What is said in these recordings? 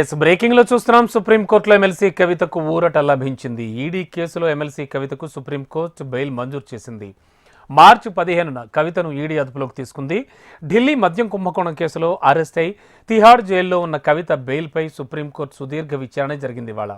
Yes బ్రేకింగ్లో చూస్తున్నాం. సుప్రీంకోర్టులో MLC కవితకు ఊరట లభించింది. ఈడీ కేసులో ఎమ్మెల్సీ కవితకు సుప్రీంకోర్టు బెయిల్ మంజూరు చేసింది. మార్చి పదిహేనున కవితను ఈడీ అదుపులోకి తీసుకుంది. ఢిల్లీ మద్యం కుంభకోణం కేసులో అరెస్ట్ అయి తిహాడ్ జైల్లో ఉన్న కవిత బెయిల్పై సుప్రీంకోర్టు సుదీర్ఘ విచారణ జరిగింది ఇవాళ.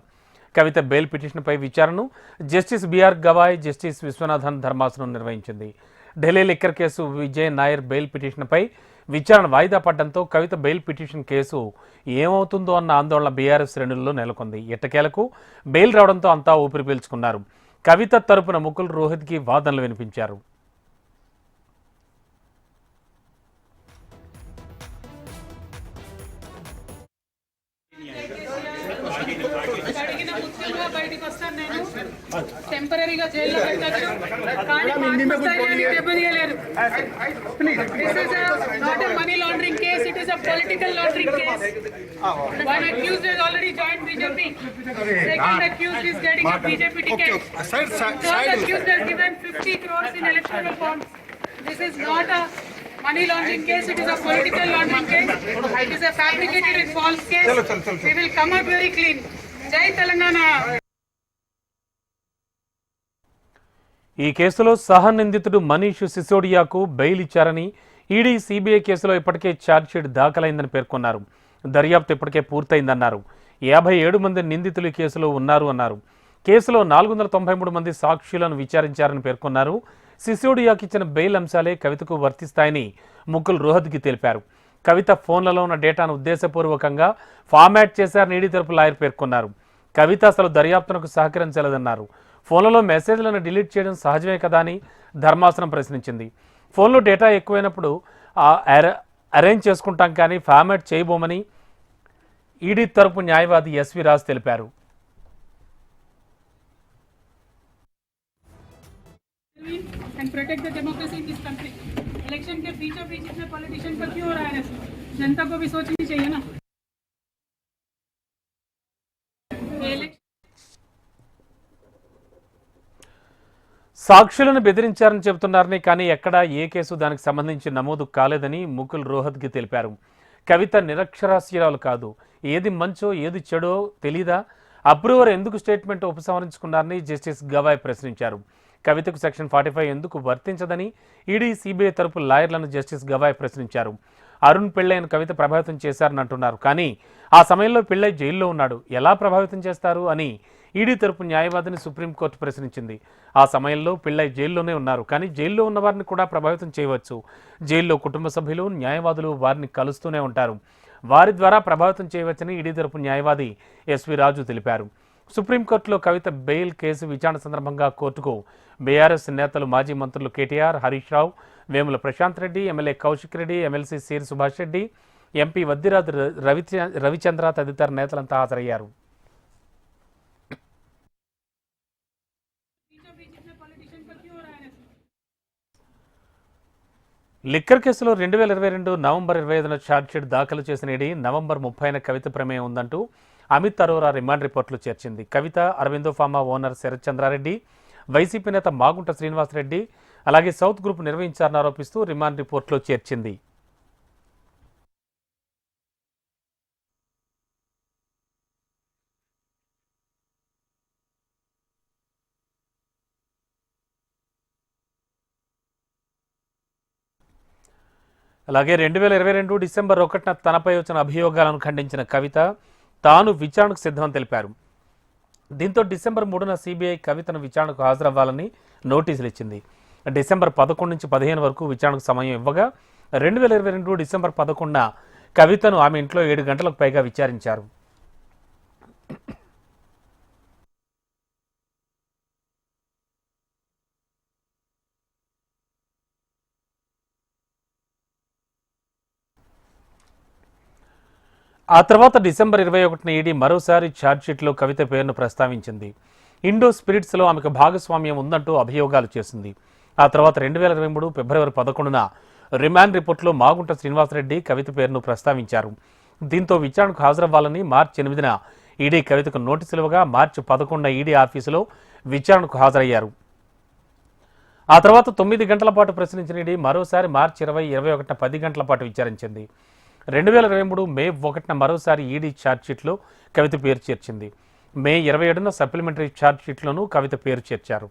కవిత బెయిల్ పిటిషన్పై విచారణను justice BR Gavai justice Viswanathan ధర్మాసనం నిర్వహించింది. Delhi liquor case Vijay Nair bail పిటిషన్పై విచారణ వాయిదా పడడంతో కవిత బెయిల్ పిటిషన్ కేసు ఏమవుతుందో అన్న ఆందోళన బీఆర్ఎస్ శ్రేణుల్లో నెలకొంది. ఎట్టకేలకు బెయిల్ రావడంతో అంతా ఊపిరి పీల్చుకున్నారు. కవిత తరపున ముకుల్ రోహిత్కి వాదనలు వినిపించారు. టెంపరీగా జైల్లో పెట్టచ్చు కానీ ఆత్మస్థైర్యాన్ని దెబ్బతీయలేరు this is not a money laundering case it is a political laundering case one accused has already joined BJP second accused is getting a BJP ticket Side, side, third side. accused has given 50 crores in electoral bonds this is not a money laundering case it is a political laundering case it is a fabricated and false case we will come out very clean jai telangana ఈ కేసులో సహ నిందితుడు మనీష్ సిసోడియాకు bail ఇచ్చారని ED CBI కేసులో ఇప్పటికే chargesheet దాఖలైందని పేర్కొన్నారు. దర్యాప్తు ఇప్పటికే పూర్తయిందన్నారు. యాభై ఏడు మంది నిందితులు కేసులో ఉన్నారు అన్నారు. కేసులో నాలుగు వందల తొంభై మూడు మంది సాక్షులను విచారించారని పేర్కొన్నారు. సిసోడియాకి ఇచ్చిన బెయిల్ అంశాలే కవితకు వర్తిస్తాయని ముకుల్ రోహద్కి తెలిపారు. కవిత ఫోన్లలో ఉన్న డేటాను ఉద్దేశపూర్వకంగా ఫార్మాట్ చేశారని ఈడీ తరపు లాయర్ పేర్కొన్నారు. కవిత అసలు దర్యాప్తునకు సహకరించలేదన్నారు. ఫోన్లలో మెసేజ్లను డిలీట్ చేయడం సహజమే కదా అని ధర్మాసనం ప్రశ్నించింది ఫోన్లో డేటా ఎక్కువైనప్పుడు ఆ అర- అరేంజ్ చేసుకుంటాం కానీ ఫార్మాట్ చేయబోమని ఈడీ తరపు న్యాయవాది ఎస్వి రాజ్ తెలిపారు and protect the democracy in this country election के बीचों बीच इतने पॉलिटिशियन पर क्यों हो रहा है ऐसे? जनता को भी सोचनी चाहिए ना సాక్షులను బెదిరించారని చెబుతున్నారని కానీ ఎక్కడా ఏ కేసు దానికి సంబంధించి నమోదు కాలేదని ముకుల్ రోహత్కి తెలిపారు. కవిత నిరక్షరాస్యురాలు కాదు. ఏది మంచో ఏది చెడో తెలీదా? అప్రూవర్ ఎందుకు స్టేట్మెంట్ ఉపసంహరించుకున్నారని జస్టిస్ గవాయ్ ప్రశ్నించారు. కవితకు సెక్షన్ ఫార్టీ ఫైవ్ ఎందుకు వర్తించదని ఈడీ సిబిఐ తరపు లాయర్లను జస్టిస్ గవాయ్ ప్రశ్నించారు. అరుణ్ పెళ్ళైన కవిత ప్రభావితం చేశారని అంటున్నారు. కానీ ఆ సమయంలో పెళ్ళై జైల్లో ఉన్నాడు. ఎలా ప్రభావితం చేస్తారు అని ఈడీ తరపు న్యాయవాదిని సుప్రీంకోర్టు ప్రశ్నించింది. ఆ సమయంలో పిళ్ళై జైల్లోనే ఉన్నారు. కానీ జైల్లో ఉన్న వారిని కూడా ప్రభావితం చేయవచ్చు. జైల్లో కుటుంబ సభ్యులు న్యాయవాదులు వారిని కలుస్తూనే ఉంటారు. వారి ద్వారా ప్రభావితం చేయవచ్చని ఈడీ తరపు న్యాయవాది ఎస్వి రాజు తెలిపారు. సుప్రీంకోర్టులో కవిత బెయిల్ కేసు విచారణ సందర్భంగా కోర్టుకు బీఆర్ఎస్ నేతలు మాజీ మంత్రులు KTR Harish Rao Vemula Prashanth Reddy MLA Kaushik Reddy MLC Seri Subhash Reddy MP Vaddiraju Ravi Ravichandra తదితర నేతలంతా హాజరయ్యారు. లిక్కర్ కేసులో రెండు వేల ఇరవై రెండు నవంబర్ ఇరవై ఐదున ఛార్జ్షీట్ దాఖలు చేసిన ఈడీ నవంబర్ ముప్పైన కవిత ప్రమేయం ఉందంటూ అమిత్ అరోరా రిమాండ్ రిపోర్టులు చేర్చింది. Kavitha Aurobindo pharma owner Sarath Chandra Reddy YCP నేత మాగుంట శ్రీనివాసరెడ్డి అలాగే సౌత్ గ్రూప్ నిర్వహించారని ఆరోపిస్తూ రిమాండ్ రిపోర్టులో చేర్చింది. అలాగే రెండు వేల ఇరవై రెండు డిసెంబర్ ఒకటిన తనపై వచ్చిన అభియోగాలను ఖండించిన కవిత తాను విచారణకు సిద్ధమని తెలిపారు. దీంతో డిసెంబర్ మూడున సిబిఐ కవితను విచారణకు హాజరవ్వాలని నోటీసులు ఇచ్చింది. డిసెంబర్ పదకొండు నుంచి పదిహేను వరకు విచారణకు సమయం ఇవ్వగా రెండు వేల ఇరవై రెండు డిసెంబర్ పదకొండున కవితను ఆమె ఇంట్లో ఏడు గంటలకు పైగా విచారించారు. ఆ తర్వాత డిసెంబర్ ఇరవై ఒకటిన ఈడీ మరోసారి ఛార్జ్షీట్లో కవిత పేరును ప్రస్తావించింది. ఇండో స్పిరిట్స్లో ఆమెకు భాగస్వామ్యం ఉందంటూ అభియోగాలు చేసింది. ఆ తర్వాత రెండు వేల ఇరవై మూడు ఫిబ్రవరి పదకొండున రిమాండ్ రిపోర్టులో మాగుంట శ్రీనివాసరెడ్డి కవిత పేరును ప్రస్తావించారు. దీంతో విచారణకు హాజరవ్వాలని మార్చి ఎనిమిదిన ఈడీ కవితకు నోటీసులు ఇవ్వగా మార్చి పదకొండున ఈడీ ఆఫీసులో విచారణకు హాజరయ్యారు. ఆ తర్వాత తొమ్మిది గంటల పాటు ప్రశ్నించిన ఈడీ మరోసారి మార్చి ఇరవై ఇరవై ఒకటిన పది గంటల పాటు విచారించింది. రెండు వేల ఇరవై మూడు మే ఒకటిన మరోసారి ఈడీ ఛార్జ్షీట్లో కవిత పేరు చేర్చింది. మే ఇరవై ఏడున సప్లిమెంటరీ ఛార్జ్షీట్లోనూ కవిత పేరు చేర్చారు.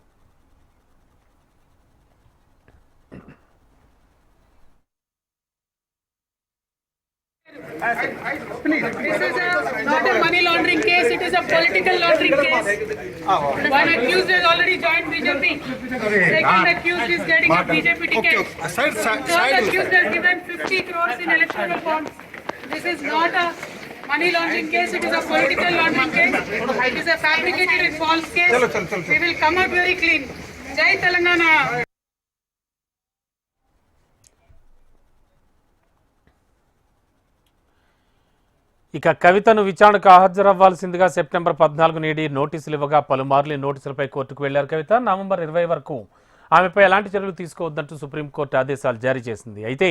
This is a, not a money laundering case, it is a political laundering case. One accused has already joined BJP. Second accused is getting a BJP ticket. Third accused has given 50 crores in electoral bonds. This is not a money laundering case, it is a political laundering case. It is a fabricated and false case. We will come out very clean. Jai Telangana. ఇక కవితను విచారణకు హాజరవ్వాల్సిందిగా September పద్నాలుగు నేడి నోటీసులు ఇవ్వగా పలుమార్లు ఈ నోటీసులపై కోర్టుకు వెళ్ళారు. కవిత నవంబర్ ఇరవై వరకు ఆమెపై ఎలాంటి చర్యలు తీసుకోవద్దంటూ సుప్రీంకోర్టు ఆదేశాలు జారీ చేసింది. అయితే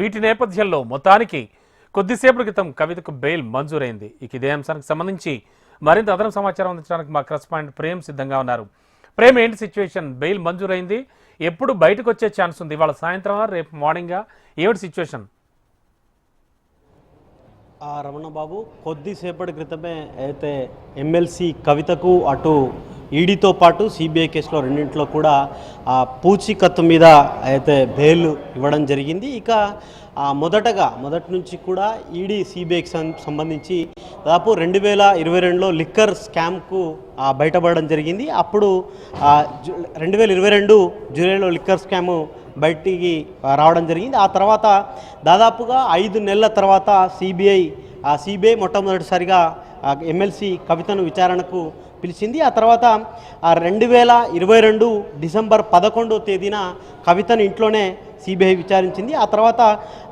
వీటి నేపథ్యంలో మొత్తానికి కొద్దిసేపటి క్రితం కవితకు బెయిల్ మంజూరైంది. ఇక ఇదే అంశానికి సంబంధించి మరింత అదనపు సమాచారం అందించడానికి మా కరెస్పాండెంట్ ప్రేమ్ సిద్ధంగా ఉన్నారు. ప్రేమ్ ఏంటి సిచ్యువేషన్? బెయిల్ మంజూరైంది. ఎప్పుడు బయటకు వచ్చే ఛాన్స్ ఉంది? ఇవాళ సాయంత్రమా? రేపు మార్నింగా? ఏమిటి సిచ్యువేషన్? ఆ రమణ బాబు కొద్దిసేపటి క్రితమే అయితే ఎమ్మెల్సీ కవితకు అటు ఈడీతో పాటు సిబిఐ కేసులో రెండింటిలో కూడా ఆ పూచీకత్తు మీద అయితే బెయిల్ ఇవ్వడం జరిగింది. ఇక మొదటగా మొదటి నుంచి కూడా ఈడీ సిబిఐకి సంబంధించి దాదాపు రెండు వేల ఇరవై రెండులో లిక్కర్ స్కామ్కు బయటపడడం జరిగింది. అప్పుడు రెండు వేల ఇరవై రెండు జూలైలో లిక్కర్ స్కామ్ బయటికి రావడం జరిగింది. ఆ తర్వాత దాదాపుగా ఐదు నెలల తర్వాత సిబిఐ ఆ సిబిఐ మొట్టమొదటిసారిగా ఎమ్మెల్సీ కవితను విచారణకు పిలిచింది. ఆ తర్వాత రెండు వేల ఇరవై రెండు డిసెంబర్ పదకొండో తేదీన కవితను ఇంట్లోనే సిబిఐ విచారించింది. ఆ తర్వాత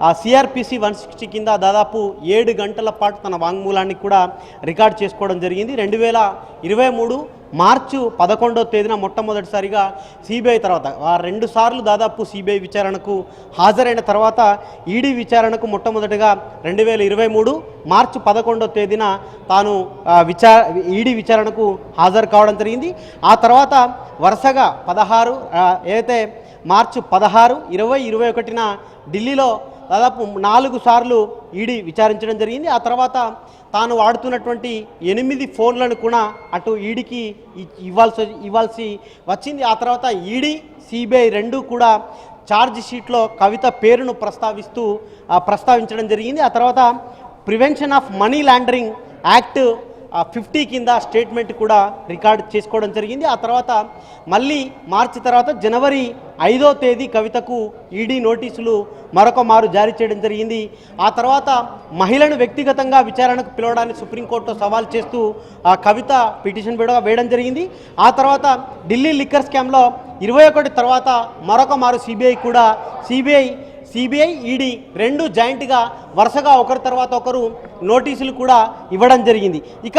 ఆ సిఆర్పిసి వన్ సిక్స్టీ కింద దాదాపు ఏడు గంటల పాటు తన వాంగ్మూలాన్ని కూడా రికార్డ్ చేసుకోవడం జరిగింది. రెండు వేల ఇరవై మూడు మార్చు పదకొండో తేదీన మొట్టమొదటిసారిగా సిబిఐ తర్వాత ఆ రెండు సార్లు దాదాపు సిబిఐ విచారణకు హాజరైన తర్వాత ఈడీ విచారణకు మొట్టమొదటిగా రెండు వేల ఇరవై మూడు మార్చి పదకొండో తేదీన తాను విచార విచా ఈడీ విచారణకు హాజరు కావడం జరిగింది. ఆ తర్వాత వరుసగా పదహారు ఏదైతే మార్చి పదహారు ఇరవై ఇరవై ఒకటిన ఢిల్లీలో దాదాపు నాలుగు సార్లు ఈడీ విచారించడం జరిగింది. ఆ తర్వాత తాను వాడుతున్నటువంటి ఎనిమిది ఫోన్లను కూడా అటు ఈడీకి ఇవ్వాల్సి ఇవ్వాల్సి వచ్చింది. ఆ తర్వాత ఈడీ సిబిఐ రెండు కూడా ఛార్జ్ షీట్లో కవిత పేరును ప్రస్తావిస్తూ ప్రస్తావించడం జరిగింది. ఆ తర్వాత prevention of money laundering act fifty కింద స్టేట్మెంట్ కూడా రికార్డ్ చేసుకోవడం జరిగింది. ఆ తర్వాత మళ్ళీ మార్చి తర్వాత జనవరి ఐదో తేదీ కవితకు ఈడీ నోటీసులు మరొక మారు జారీ చేయడం జరిగింది. ఆ తర్వాత మహిళను వ్యక్తిగతంగా విచారణకు పిలవడాన్ని సుప్రీంకోర్టులో సవాల్ చేస్తూ ఆ కవిత పిటిషన్ విడవ వేయడం జరిగింది. ఆ తర్వాత ఢిల్లీ లిక్కర్ స్కామ్లో ఇరవై ఒకటి తర్వాత మరొక మారు సిబిఐ కూడా సిబిఐ సిబిఐ ఈడీ రెండు జాయింట్గా వరుసగా ఒకరి తర్వాత ఒకరు నోటీసులు కూడా ఇవ్వడం జరిగింది. ఇక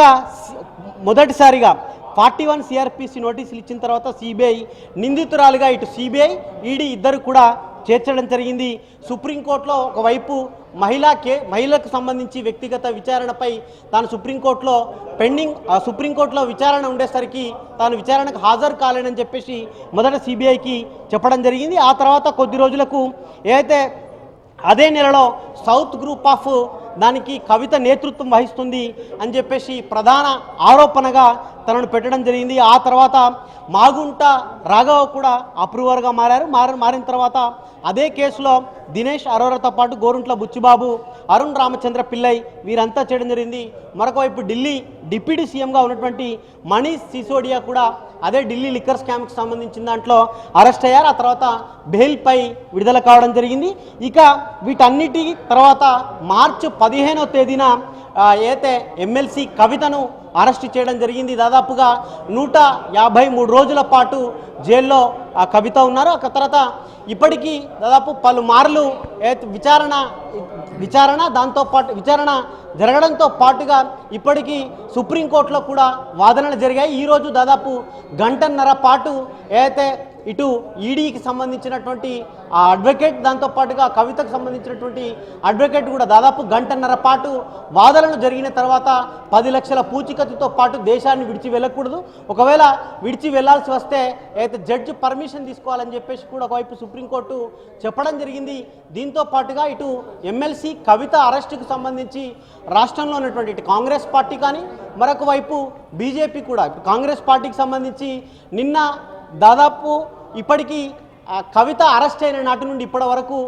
మొదటిసారిగా ఫార్టీ వన్ సిఆర్పిసి నోటీసులు ఇచ్చిన తర్వాత సిబిఐ నిందితురాలుగా ఇటు సిబిఐ ఈడీ ఇద్దరు కూడా చేర్చడం జరిగింది. సుప్రీంకోర్టులో ఒకవైపు మహిళా కే మహిళలకు సంబంధించి వ్యక్తిగత విచారణపై తాను సుప్రీంకోర్టులో పెండింగ్ సుప్రీంకోర్టులో విచారణ ఉండేసరికి తాను విచారణకు హాజరు కాలేనని చెప్పేసి మొదట సిబిఐకి చెప్పడం జరిగింది. ఆ తర్వాత కొద్ది రోజులకు ఏదైతే అదే నెలలో సౌత్ గ్రూప్ ఆఫ్ దానికి కవిత నేతృత్వం వహిస్తుంది అని చెప్పేసి ప్రధాన ఆరోపణగా తనను పెట్టడం జరిగింది. ఆ తర్వాత మాగుంట రాఘవ కూడా అప్రూవర్గా మారారు. మారి మారిన తర్వాత అదే కేసులో దినేష్ అరోరాతో పాటు గోరుంట్ల బుచ్చిబాబు అరుణ్ రామచంద్ర పిల్లై వీరంతా చేయడం జరిగింది. మరొకవైపు ఢిల్లీ డిప్యూటీ సీఎంగా ఉన్నటువంటి మనీష్ సిసోడియా కూడా అదే ఢిల్లీ లిక్కర్ స్కామ్కి సంబంధించిన దాంట్లో అరెస్ట్ అయ్యారు. ఆ తర్వాత బెయిల్పై విడుదల కావడం జరిగింది. ఇక వీటన్నిటి తర్వాత మార్చి పదిహేనో తేదీన ఏదైతే ఎమ్మెల్సీ కవితను అరెస్ట్ చేయడం జరిగింది. దాదాపుగా నూట యాభై మూడు రోజుల పాటు జైల్లో ఆ కవిత ఉన్నారు. ఆ తర్వాత ఇప్పటికీ దాదాపు పలుమార్లు విచారణ విచారణ దాంతోపాటు విచారణ జరగడంతో పాటుగా ఇప్పటికీ సుప్రీంకోర్టులో కూడా వాదనలు జరిగాయి. ఈరోజు దాదాపు గంటన్నర పాటు ఏదైతే ఇటు ఈడీకి సంబంధించినటువంటి ఆ అడ్వకేట్ దాంతో పాటుగా కవితకు సంబంధించినటువంటి అడ్వకేట్ కూడా దాదాపు గంటన్నర పాటు వాదనలు జరిగిన తర్వాత పది లక్షల పూచికత్తుతో పాటు దేశాన్ని విడిచి వెళ్ళకూడదు. ఒకవేళ విడిచి వెళ్ళాల్సి వస్తే అయితే జడ్జి పర్మిషన్ తీసుకోవాలని చెప్పేసి కూడా ఒకవైపు సుప్రీంకోర్టు చెప్పడం జరిగింది. దీంతో పాటుగా ఇటు ఎమ్మెల్సీ కవిత అరెస్టుకు సంబంధించి రాష్ట్రంలో ఉన్నటువంటి ఇటు కాంగ్రెస్ పార్టీ కానీ మరొక వైపు బీజేపీ కూడా కాంగ్రెస్ పార్టీకి సంబంధించి నిన్న దాదాపు ఇప్పటికీ కవిత అరెస్ట్ అయిన నాటి నుండి ఇప్పటి వరకు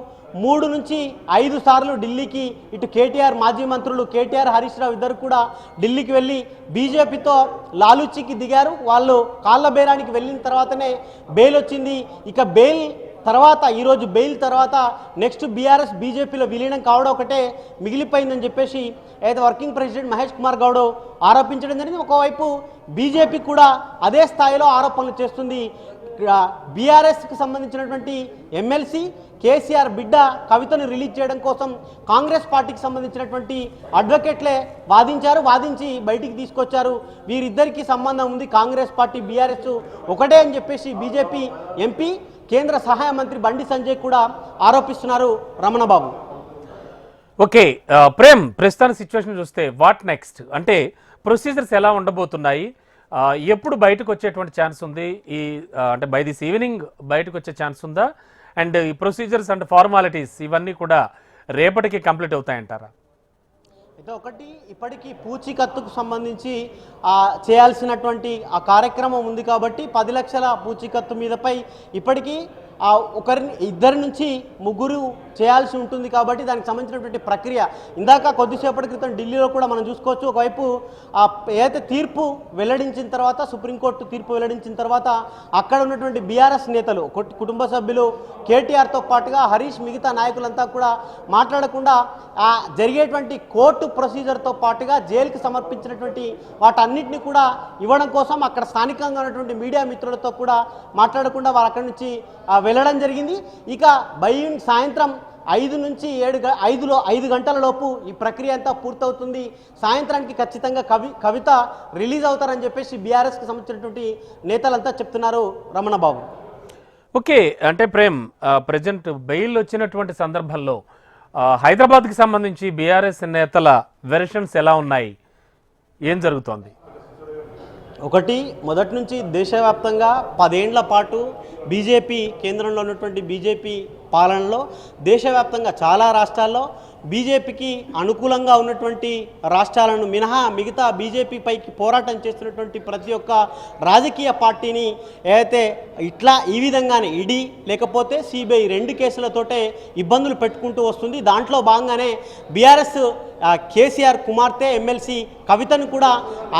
మూడు నుంచి ఐదు సార్లు ఢిల్లీకి ఇటు కేటీఆర్ మాజీ మంత్రులు కేటీఆర్ హరీష్ రావు ఇద్దరు కూడా ఢిల్లీకి వెళ్ళి బీజేపీతో లాలూచికి దిగారు. వాళ్ళు కాళ్ళ బేరానికి వెళ్ళిన తర్వాతనే బెయిల్ వచ్చింది. ఇక బెయిల్ తర్వాత ఈరోజు బెయిల్ తర్వాత నెక్స్ట్ బీఆర్ఎస్ బీజేపీలో విలీనం కావడం ఒకటే మిగిలిపోయిందని చెప్పేసి అయితే వర్కింగ్ ప్రెసిడెంట్ మహేష్ కుమార్ గౌడ్ ఆరోపించడం జరిగింది. ఒకవైపు బీజేపీ కూడా అదే స్థాయిలో ఆరోపణలు చేస్తుంది. బీఆర్ఎస్కి సంబంధించినటువంటి ఎమ్మెల్సీ కేసీఆర్ బిడ్డ కవితను రిలీజ్ చేయడం కోసం కాంగ్రెస్ పార్టీకి సంబంధించినటువంటి అడ్వకేట్లే వాదించారు వాదించి బయటికి తీసుకొచ్చారు. వీరిద్దరికీ సంబంధం ఉంది. కాంగ్రెస్ పార్టీ బీఆర్ఎస్ ఒకటే అని చెప్పేసి బీజేపీ ఎంపీ కేంద్ర సహాయ మంత్రి బండి సంజయ్ కూడా ఆరోపిస్తున్నారు రమణబాబు. ఓకే ప్రేమ్ ప్రస్తుతానికి సిచ్యువేషన్ చూస్తే వాట్ నెక్స్ట్ అంటే ప్రొసీజర్స్ ఎలా ఉండబోతున్నాయి? ఎప్పుడు బయటకు వచ్చేటువంటి ఛాన్స్ ఉంది? ఈ అంటే బై దిస్ ఈవినింగ్ బయటకు వచ్చే ఛాన్స్ ఉందా? అండ్ ఈ ప్రొసీజర్స్ అండ్ ఫార్మాలిటీస్ ఇవన్నీ కూడా రేపటికి కంప్లీట్ అవుతాయంటారా? అయితే ఒకటి ఇప్పటికీ పూచీకత్తుకు సంబంధించి చేయాల్సినటువంటి ఆ కార్యక్రమం ఉంది కాబట్టి పది లక్షల పూచీకత్తు మీదపై ఇప్పటికీ ఆ ఇద్దరి నుంచి ముగ్గురు చేయాల్సి ఉంటుంది కాబట్టి దానికి సంబంధించినటువంటి ప్రక్రియ. ఇందాక కొద్దిసేపటి క్రితం ఢిల్లీలో కూడా మనం చూసుకోవచ్చు ఒకవైపు ఆ ఏదైతే తీర్పు వెల్లడించిన తర్వాత సుప్రీంకోర్టు తీర్పు వెల్లడించిన తర్వాత అక్కడ ఉన్నటువంటి బీఆర్ఎస్ నేతలు కుటుంబ సభ్యులు కేటీఆర్తో పాటుగా హరీష్ మిగతా నాయకులంతా కూడా మాట్లాడకుండా ఆ జరిగేటువంటి కోర్టు ప్రొసీజర్తో పాటుగా జైలుకి సమర్పించినటువంటి వాటన్నిటిని కూడా ఇవ్వడం కోసం అక్కడ స్థానికంగా ఉన్నటువంటి మీడియా మిత్రులతో కూడా మాట్లాడకుండా వారు అక్కడి నుంచి వెళ్ళడం జరిగింది. ఇక బై సాయంత్రం ఐదు నుంచి ఏడు ఐదులో ఐదు గంటల లోపు ఈ ప్రక్రియ అంతా పూర్తవుతుంది. సాయంత్రానికి ఖచ్చితంగా కవి కవిత రిలీజ్ అవుతారని చెప్పేసి బీఆర్ఎస్కి సంబంధించినటువంటి నేతలంతా చెప్తున్నారు రమణబాబు. ఓకే అంటే ప్రేమ్ ప్రజెంట్ బెయిల్ వచ్చినటువంటి సందర్భంలో హైదరాబాద్కి సంబంధించి బీఆర్ఎస్ నేతల వెర్షన్స్ ఎలా ఉన్నాయి? ఏం జరుగుతోంది? ఒకటి మొదటి నుంచి దేశవ్యాప్తంగా పదేండ్ల పాటు బీజేపీ కేంద్రంలో ఉన్నటువంటి బీజేపీ పాలనలో దేశవ్యాప్తంగా చాలా రాష్ట్రాల్లో బీజేపీకి అనుకూలంగా ఉన్నటువంటి రాష్ట్రాలను మినహా మిగతా బీజేపీపైకి పోరాటం చేస్తున్నటువంటి ప్రతి ఒక్క రాజకీయ పార్టీని ఏదైతే ఇట్లా ఈ విధంగానే ఈడీ లేకపోతే సిబిఐ రెండు కేసులతోటే ఇబ్బందులు పెట్టుకుంటూ వస్తుంది. దాంట్లో భాగంగానే బీఆర్ఎస్ కేసీఆర్ కుమార్తె ఎమ్మెల్సీ కవితను కూడా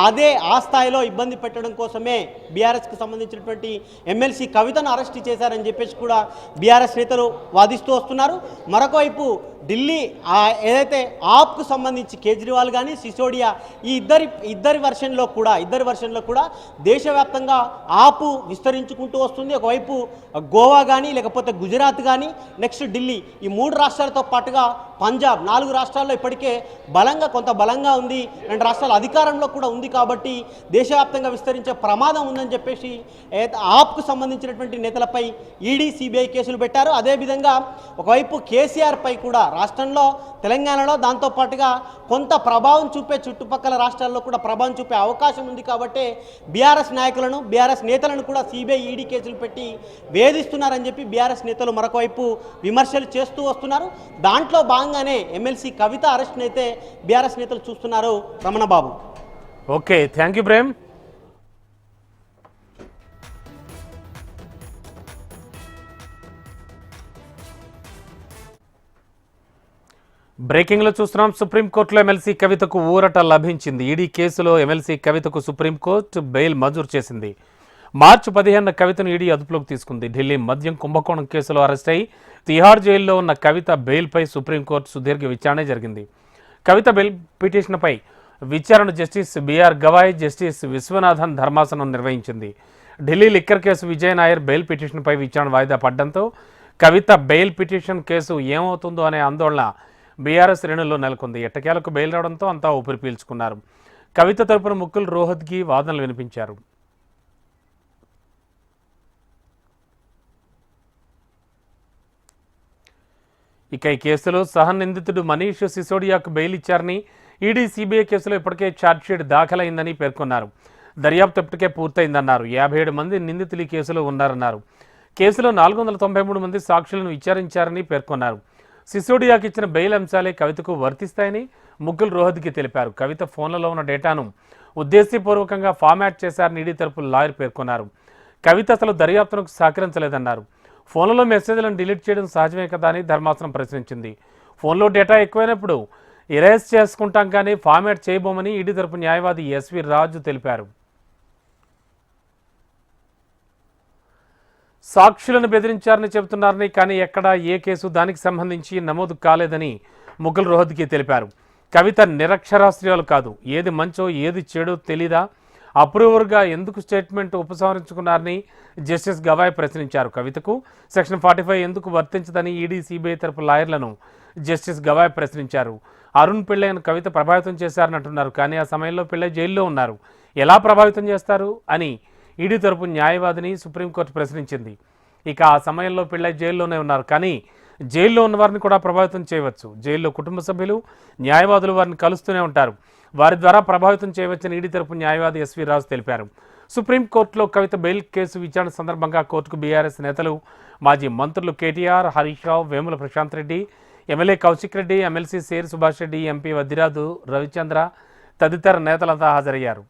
అదే ఆ స్థాయిలో ఇబ్బంది పెట్టడం కోసమే బీఆర్ఎస్కి సంబంధించినటువంటి ఎమ్మెల్సీ కవితను అరెస్ట్ చేశారని చెప్పేసి కూడా బీఆర్ఎస్ నేతలు వాదిస్తూ వస్తున్నారు. మరొకవైపు ఢిల్లీ ఏదైతే ఆప్కు సంబంధించి కేజ్రీవాల్ కానీ సిసోడియా ఈ ఇద్దరి ఇద్దరి వర్షన్లో కూడా ఇద్దరి వర్షన్లో కూడా దేశవ్యాప్తంగా ఆపు విస్తరించుకుంటూ వస్తుంది. ఒకవైపు గోవా కానీ లేకపోతే గుజరాత్ కానీ నెక్స్ట్ ఢిల్లీ ఈ మూడు రాష్ట్రాలతో పాటుగా పంజాబ్ నాలుగు రాష్ట్రాల్లో ఇప్పటికే బలంగా కొంత బలంగా ఉంది. రెండు రాష్ట్రాల అధికారంలో కూడా ఉంది కాబట్టి దేశవ్యాప్తంగా విస్తరించే ప్రమాదం ఉందని చెప్పేసి ఆప్కు సంబంధించినటువంటి నేతలపై ఈడీ సిబిఐ కేసులు పెట్టారు. అదేవిధంగా ఒకవైపు కేసీఆర్ పై కూడా రాష్ట్రంలో తెలంగాణలో దాంతో పాటుగా కొంత ప్రభావం చూపే చుట్టుపక్కల రాష్ట్రాల్లో కూడా ప్రభావం చూపే అవకాశం ఉంది కాబట్టి బీఆర్ఎస్ నాయకులను బీఆర్ఎస్ నేతలను కూడా సిబిఐ ఈడీ కేసులు పెట్టి వేధిస్తున్నారని చెప్పి బీఆర్ఎస్ నేతలు మరొకవైపు విమర్శలు చేస్తూ వస్తున్నారు. దాంట్లో భాగంగానే ఎమ్మెల్సీ కవిత అరెస్ట్ని అయితే బీఆర్ఎస్ నేతలు చూస్తున్నారు Ramanababu. Okay thank you Prem బ్రేకింగ్లో చూస్తున్నాం సుప్రీంకోర్టులో ఎమ్మెల్సీ కవితకు ఊరట లభించింది. ఈడీ కేసులో ఎమ్మెల్సీ కవితకు సుప్రీంకోర్టు బెయిల్ మంజూరు చేసింది. మార్చి పదిహేనున కవితను ఈడీ అదుపులోకి తీసుకుంది. ఢిల్లీ మద్యం కుంభకోణం కేసులో అరెస్ట్ అయి తిహార్ జైల్లో ఉన్న కవిత బెయిల్పై సుప్రీంకోర్టు సుదీర్ఘ విచారణ జరిగింది. కవిత బెయిల్ పిటిషన్పై విచారణ justice BR Gavai justice Viswanathan ధర్మాసనం నిర్వహించింది. Delhi liquor case Vijay Nair bail పిటిషన్పై విచారణ వాయిదా పడ్డంతో కవిత బెయిల్ పిటిషన్ కేసు ఏమవుతుందో అనే ఆందోళన బీఆర్ఎస్ శ్రేణుల్లో నెలకొంది. ఎట్టకేలకు బెయిల్ రావడంతో అంతా ఊపిరి పీల్చుకున్నారు. కవిత తరపున ముక్కుల్ రోహత్కి వాదనలు వినిపించారు. ఇక ఈ కేసులో సహనిందితుడు మనీష్ సిసోడియాకు బెయిల్ ఇచ్చారని ఈడీ సిబిఐ కేసులో ఇప్పటికే ఛార్జ్షీట్ దాఖలైందని పేర్కొన్నారు. దర్యాప్తు ఇప్పటికే పూర్తయిందన్నారు. యాభై ఏడు మంది నిందితులు ఈ కేసులో ఉన్నారన్నారు. కేసులో నాలుగు వందల తొంభై మూడు మంది సాక్షులను విచారించారని పేర్కొన్నారు. సిసోడియాకి ఇచ్చిన బెయిల్ అంశాలే కవితకు వర్తిస్తాయని ముగ్గుల్ రోహద్కి తెలిపారు. కవిత ఫోన్లలో ఉన్న డేటాను ఉద్దేశపూర్వకంగా ఫార్మాట్ చేశారని ఈడీ తరపు లాయర్ పేర్కొన్నారు. కవిత అసలు దర్యాప్తునకు సహకరించలేదన్నారు. ఫోన్లలో మెసేజ్లను డిలీట్ చేయడం సహజమే కదా అని ధర్మాసనం ప్రశ్నించింది. ఫోన్లో డేటా ఎక్కువైనప్పుడు ఇరేజ్ చేసుకుంటాం కానీ ఫార్మాట్ చేయబోమని ఈడీ తరపు న్యాయవాది ఎస్వి రాజు తెలిపారు. సాక్షులను బెదిరించారని చెబుతున్నారని కానీ ఎక్కడ ఏ కేసు దానికి సంబంధించి నమోదు కాలేదని ముగ్గులు రోహద్కి తెలిపారు. కవిత నిరక్షరాస్త్రీయాలు కాదు. ఏది మంచో ఏది చెడో తెలీదా? అప్రూవర్గా ఎందుకు స్టేట్మెంట్ ఉపసంహరించుకున్నారని జస్టిస్ గవాయ్ ప్రశ్నించారు. కవితకు సెక్షన్ ఫార్టీ ఫైవ్ ఎందుకు వర్తించదని ఈడీ సిబిఐ తరపు లాయర్లను జస్టిస్ గవాయ్ ప్రశ్నించారు. అరుణ్ పిళ్ళైన కవిత ప్రభావితం చేశారని అంటున్నారు కానీ ఆ సమయంలో పిళ్ళై జైల్లో ఉన్నారు. ఎలా ప్రభావితం చేస్తారు అని ఈడీ తరపు న్యాయవాదిని సుప్రీంకోర్టు ప్రశ్నించింది. ఇక ఆ సమయంలో పిళ్ళై జైల్లోనే ఉన్నారు కానీ జైల్లో ఉన్న వారిని కూడా ప్రభావితం చేయవచ్చు. జైల్లో కుటుంబ సభ్యులు న్యాయవాదులు వారిని కలుస్తూనే ఉంటారు. వారి ద్వారా ప్రభావితం చేయవచ్చని ఈడీ తరపు న్యాయవాది ఎస్వి రాజు తెలిపారు. సుప్రీంకోర్టులో కవిత బెయిల్ కేసు విచారణ సందర్భంగా కోర్టుకు బీఆర్ఎస్ నేతలు మాజీ మంత్రులు KTR Harish Rao Vemula Prashanth Reddy MLA Kaushik Reddy MLC Seri Subhash Reddy MP Vaddiraju Ravichandra తదితర నేతలంతా హాజరయ్యారు.